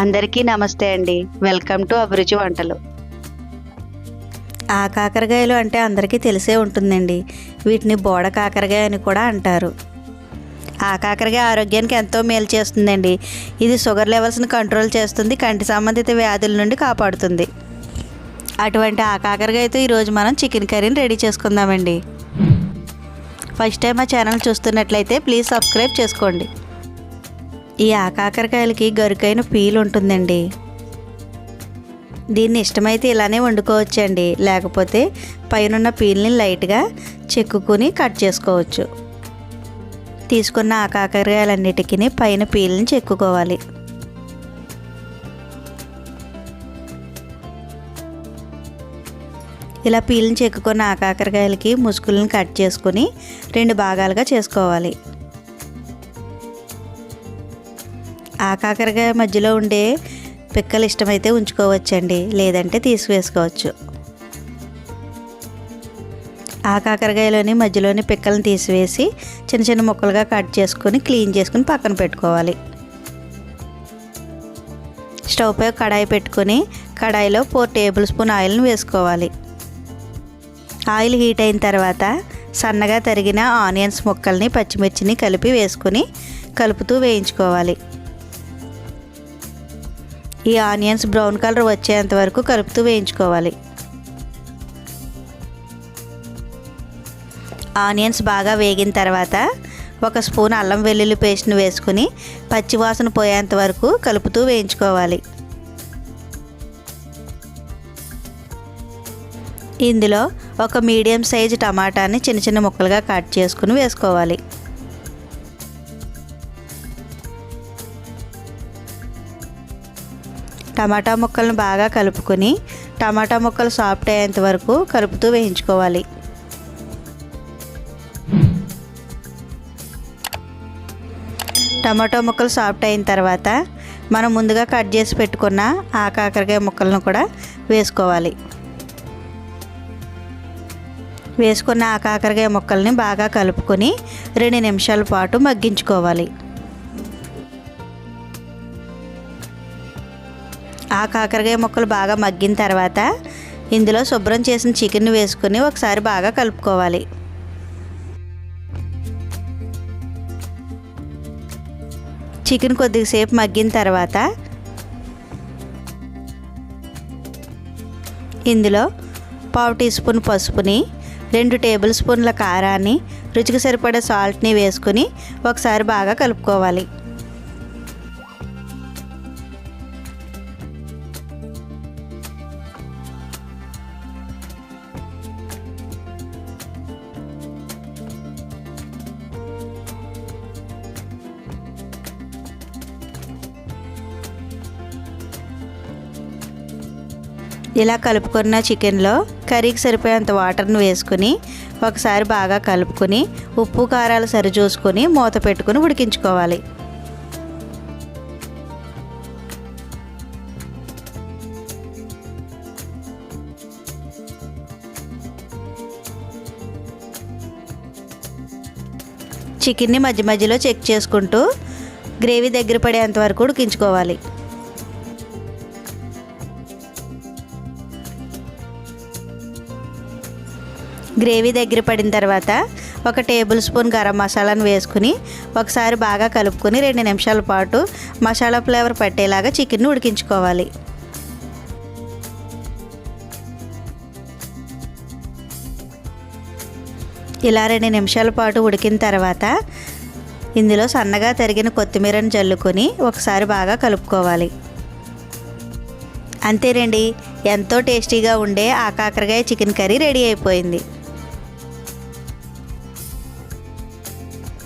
అందరికీ నమస్తే అండి. వెల్కమ్ టు అభిరుచి వంటలు. ఆ కాకరకాయలు అంటే అందరికీ తెలిసే ఉంటుందండి. వీటిని బోడ కాకరకాయ అని కూడా అంటారు. ఆ కాకరకాయ ఆరోగ్యానికి ఎంతో మేలు చేస్తుందండి. ఇది షుగర్ లెవెల్స్ని కంట్రోల్ చేస్తుంది కంటి సంబంధిత వ్యాధుల నుండి కాపాడుతుంది. అటువంటి ఆ కాకరకాయతో ఈరోజు మనం చికెన్ కర్రీని రెడీ చేసుకుందామండి. ఫస్ట్ టైం మా ఛానల్ చూస్తున్నట్లయితే ప్లీజ్ సబ్స్క్రైబ్ చేసుకోండి. ఈ ఆకాకరకాయలకి గరుకైన పీల్ ఉంటుందండి. దీన్ని ఇష్టమైతే ఇలానే వండుకోవచ్చండి. లేకపోతే పైనున్న పీల్ని లైట్గా చెక్కుకొని కట్ చేసుకోవచ్చు. తీసుకున్న ఆ కాకరకాయలన్నిటికీ పైన పీల్ని చెక్కుకోవాలి. ఇలా పీల్ని చెక్కుకున్న ఆ కాకరకాయలకి ముసుగులను కట్ చేసుకుని రెండు భాగాలుగా చేసుకోవాలి. ఆ కాకరకాయ మధ్యలో ఉండే పిక్కలు ఇష్టమైతే ఉంచుకోవచ్చండి. లేదంటే తీసివేసుకోవచ్చు. ఆ కాకరకాయలోని మధ్యలోని పిక్కలను తీసివేసి చిన్న చిన్న ముక్కలుగా కట్ చేసుకొని క్లీన్ చేసుకుని పక్కన పెట్టుకోవాలి. స్టవ్ పై కడాయి పెట్టుకొని కడాయిలో ఫోర్ టేబుల్ స్పూన్ ఆయిల్ని వేసుకోవాలి. ఆయిల్ హీట్ అయిన తర్వాత సన్నగా తరిగిన ఆనియన్స్ ముక్కల్ని పచ్చిమిర్చిని కలిపి వేసుకొని కలుపుతూ వేయించుకోవాలి. ఈ ఆనియన్స్ బ్రౌన్ కలర్ వచ్చేంత వరకు కలుపుతూ వేయించుకోవాలి. ఆనియన్స్ బాగా వేగిన తర్వాత ఒక స్పూన్ అల్లం వెల్లుల్లి పేస్ట్ని వేసుకుని పచ్చివాసన పోయేంత వరకు కలుపుతూ వేయించుకోవాలి. ఇందులో ఒక మీడియం సైజు టమాటాని చిన్న చిన్న ముక్కలుగా కట్ చేసుకుని వేసుకోవాలి. టమాటా ముక్కలను బాగా కలుపుకొని టమాటా ముక్కలు సాఫ్ట్ అయ్యేంత వరకు కలుపుతూ వేయించుకోవాలి. టమాటో ముక్కలు సాఫ్ట్ అయిన తర్వాత మనం ముందుగా కట్ చేసి పెట్టుకున్న ఆ కాకరకాయ ముక్కలను కూడా వేసుకోవాలి. వేసుకున్న ఆ కాకరకాయ ముక్కల్ని బాగా కలుపుకొని రెండు నిమిషాల పాటు మగ్గించుకోవాలి. ఆ కాకరకాయ ముక్కలు బాగా మగ్గిన తర్వాత ఇందులో శుభ్రం చేసిన చికెన్ వేసుకొని ఒకసారి బాగా కలుపుకోవాలి. చికెన్ కొద్దిసేపు మగ్గిన తర్వాత ఇందులో పావు టీ స్పూన్ పసుపుని రెండు టేబుల్ స్పూన్ల కారాన్ని రుచికి సరిపడే సాల్ట్ని వేసుకుని ఒకసారి బాగా కలుపుకోవాలి. ఇలా కలుపుకున్న చికెన్లో కర్రీకి సరిపోయేంత వాటర్ని వేసుకుని ఒకసారి బాగా కలుపుకొని ఉప్పు కారాలు సరిచూసుకొని మూత పెట్టుకుని ఉడికించుకోవాలి. చికెన్ని మధ్య మధ్యలో చెక్ చేసుకుంటూ గ్రేవీ దగ్గర పడేంత వరకు ఉడికించుకోవాలి. గ్రేవీ దగ్గర పడిన తర్వాత ఒక టేబుల్ స్పూన్ గరం మసాలాను వేసుకుని ఒకసారి బాగా కలుపుకొని రెండు నిమిషాల పాటు మసాలా ఫ్లేవర్ పట్టేలాగా చికెన్ను ఉడికించుకోవాలి. ఇలా రెండు నిమిషాల పాటు ఉడికిన తర్వాత ఇందులో సన్నగా తరిగిన కొత్తిమీరను జల్లుకొని ఒకసారి బాగా కలుపుకోవాలి. అంతేనండి ఎంతో టేస్టీగా ఉండే ఆ కాకరకాయ చికెన్ కర్రీ రెడీ అయిపోయింది.